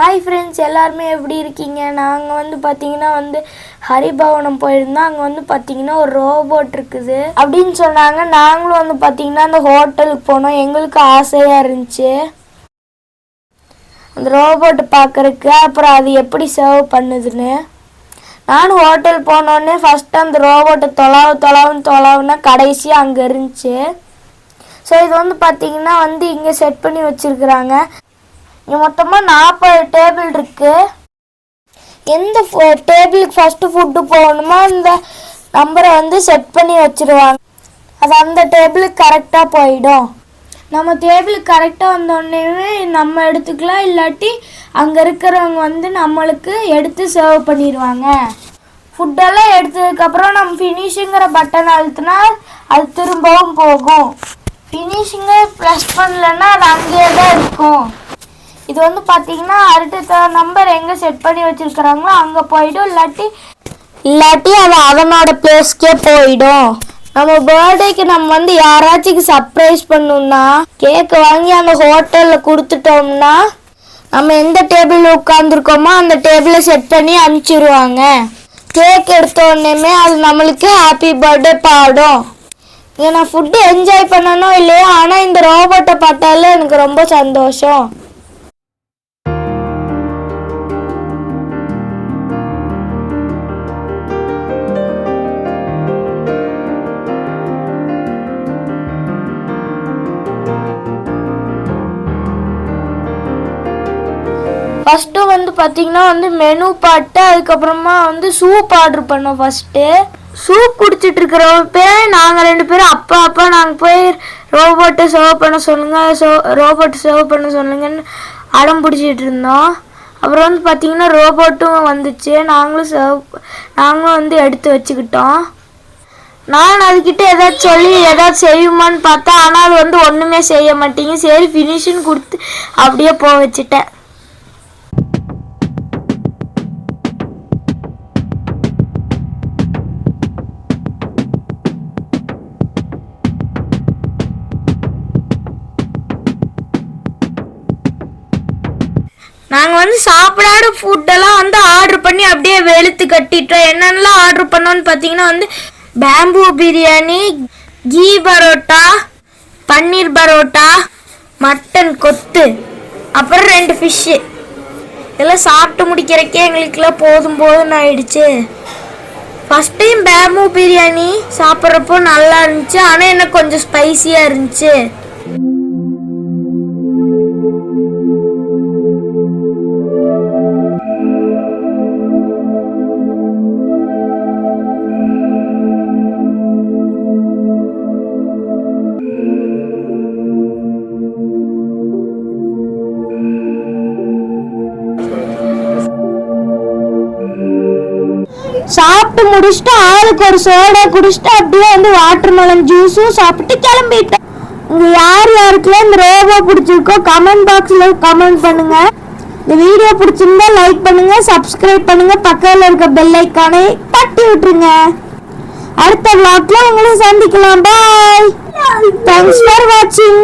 Hi friends எல்லாருமே எப்படி இருக்கீங்க? நாங்கள் வந்து பார்த்தீங்கன்னா வந்து ஹரிபவனம் போயிருந்தோம். அங்கே வந்து பார்த்தீங்கன்னா ஒரு ரோபோட் இருக்குது. அப்படின்னு சொன்னாங்க. நாங்களும் வந்து பார்த்தீங்கன்னா அந்த ஹோட்டலுக்கு போனோம். எங்களுக்கு ஆசையாக இருந்துச்சு. அந்த ரோபோட்டை பார்க்குறக்கு அப்புறம் அது எப்படி சர்வ் பண்ணுதுன்னு. நானும் ஹோட்டல் போனோடனே ஃபஸ்ட்டு அந்த ரோபோட்டை தொலாவு தொலாவுன்னு தொலாவுன்னா கடைசியாக அங்கே இருந்துச்சு. ஸோ இது வந்து பார்த்தீங்கன்னா வந்து இங்கே செட் பண்ணி வச்சுருக்குறாங்க. இங்கே மொத்தமாக நாற்பது டேபிள் இருக்கு. எந்த டேபிளுக்கு ஃபஸ்ட்டு ஃபுட்டு போகணுமோ அந்த நம்பரை வந்து செட் பண்ணி வச்சுருவாங்க. அது அந்த டேபிளுக்கு கரெக்டாக போயிடும். நம்ம டேபிளுக்கு கரெக்டாக வந்தோடனே நம்ம எடுத்துக்கலாம் இல்லாட்டி அங்கே இருக்கிறவங்க வந்து நம்மளுக்கு எடுத்து சர்வ் பண்ணிடுவாங்க. ஃபுட்டெல்லாம் எடுத்ததுக்கப்புறம் நம்ம ஃபினிஷுங்கிற பட்டன் அழுத்தினா அது திரும்பவும் போகும். ஃபினிஷிங்கை ப்ரெஸ் பண்ணலன்னா அது அங்கேயே தான் இருக்கும். இது வந்து பார்த்தீங்கன்னா அடுத்த நம்பர் எங்கே செட் பண்ணி வச்சிருக்கிறாங்களோ அங்கே போயிடும் இல்லாட்டி இல்லாட்டி அது அவனோட பிளேஸ்க்கே போயிடும். நம்ம பர்த்டேக்கு நம்ம வந்து யாராச்சும் சர்ப்ரைஸ் பண்ணோம்னா கேக்கு வாங்கி அந்த ஹோட்டலில் கொடுத்துட்டோம்னா நம்ம எந்த டேபிளில் உட்காந்துருக்கோமோ அந்த டேபிளை செட் பண்ணி அனுப்பிச்சிருவாங்க. கேக் எடுத்த உடனேமே அது நம்மளுக்கு ஹாப்பி பர்த்டே பாடும். இங்கே நான் ஃபுட்டு என்ஜாய் பண்ணணும் இல்லையோ? ஆனால் இந்த ரோபோட்டை பார்த்தாலே எனக்கு ரொம்ப சந்தோஷம். வந்து பார்த்தீங்கன்னா வந்து மெனு பாட்டு அதுக்கப்புறமா வந்து சூப் ஆர்டர் பண்ணோம் ஃபஸ்ட்டு சூப் குடிச்சிட்டு இருக்கிறப்ப நாங்கள் ரெண்டு பேரும் அப்பா அப்பா நாங்கள் போய் ரோபோட்டை சர்வ் பண்ண சொல்லுங்கள் சோ ரோபோட்டை சர்வ் பண்ண சொல்லுங்கன்னு அடம் பிடிச்சிட்டு இருந்தோம். அப்புறம் வந்து பார்த்தீங்கன்னா ரோபோட்டும் வந்துச்சு. நாங்களும் சர்வ் நாங்களும் வந்து எடுத்து வச்சுக்கிட்டோம். நான் அதுக்கிட்ட ஏதாச்சும் சொல்லி ஏதாச்சும் செய்யுமான்னு பார்த்தா ஆனால் அது வந்து ஒன்றுமே செய்ய மாட்டேங்க சரி ஃபினிஷிங் கொடுத்து அப்படியே போக வச்சுட்டேன். நாங்கள் வந்து சாப்பிடாத ஃபுட்டெல்லாம் வந்து ஆர்டர் பண்ணி அப்படியே வெளுத்து கட்டிட்டோம். என்னென்னலாம் ஆர்டர் பண்ணோன்னு பார்த்தீங்கன்னா வந்து பேம்பூ பிரியாணி கீ பரோட்டா பன்னீர் பரோட்டா மட்டன் கொத்து அப்புறம் ரெண்டு ஃபிஷ்ஷு இதெல்லாம் சாப்பிட்டு முடிக்கிறக்கே எங்களுக்குலாம் போதும் போதும்னு ஆயிடுச்சு. ஃபஸ்ட் டைம் பேம்பூ பிரியாணி சாப்பிட்றப்போ நல்லா இருந்துச்சு. ஆனால் எனக்கு கொஞ்சம் ஸ்பைசியாக இருந்துச்சு. சாப்பிட்டு முடிச்சுட்டு ஆளுக்கு ஒரு சோடா குடிச்சிட்டு அப்படியே வந்து வாட்டர் மெலன் ஜூஸும் சாப்பிட்டு கிளம்பிட்டோம் உங்க யார் யாருக்குலாம் இந்த ரோபோ பிடிச்சிருக்கோ கமெண்ட் பாக்ஸ்ல கமெண்ட் பண்ணுங்க. இந்த வீடியோ பிடிச்சிருந்தா லைக் பண்ணுங்க சப்ஸ்கிரைப் பண்ணுங்க. பக்கத்தில் இருக்க பெல் ஐக்கானை தட்டி விட்டுருங்க. அடுத்த vlogல உங்களை சந்திக்கலாம். பாய் தேங்க்ஸ் ஃபார் வாட்சிங்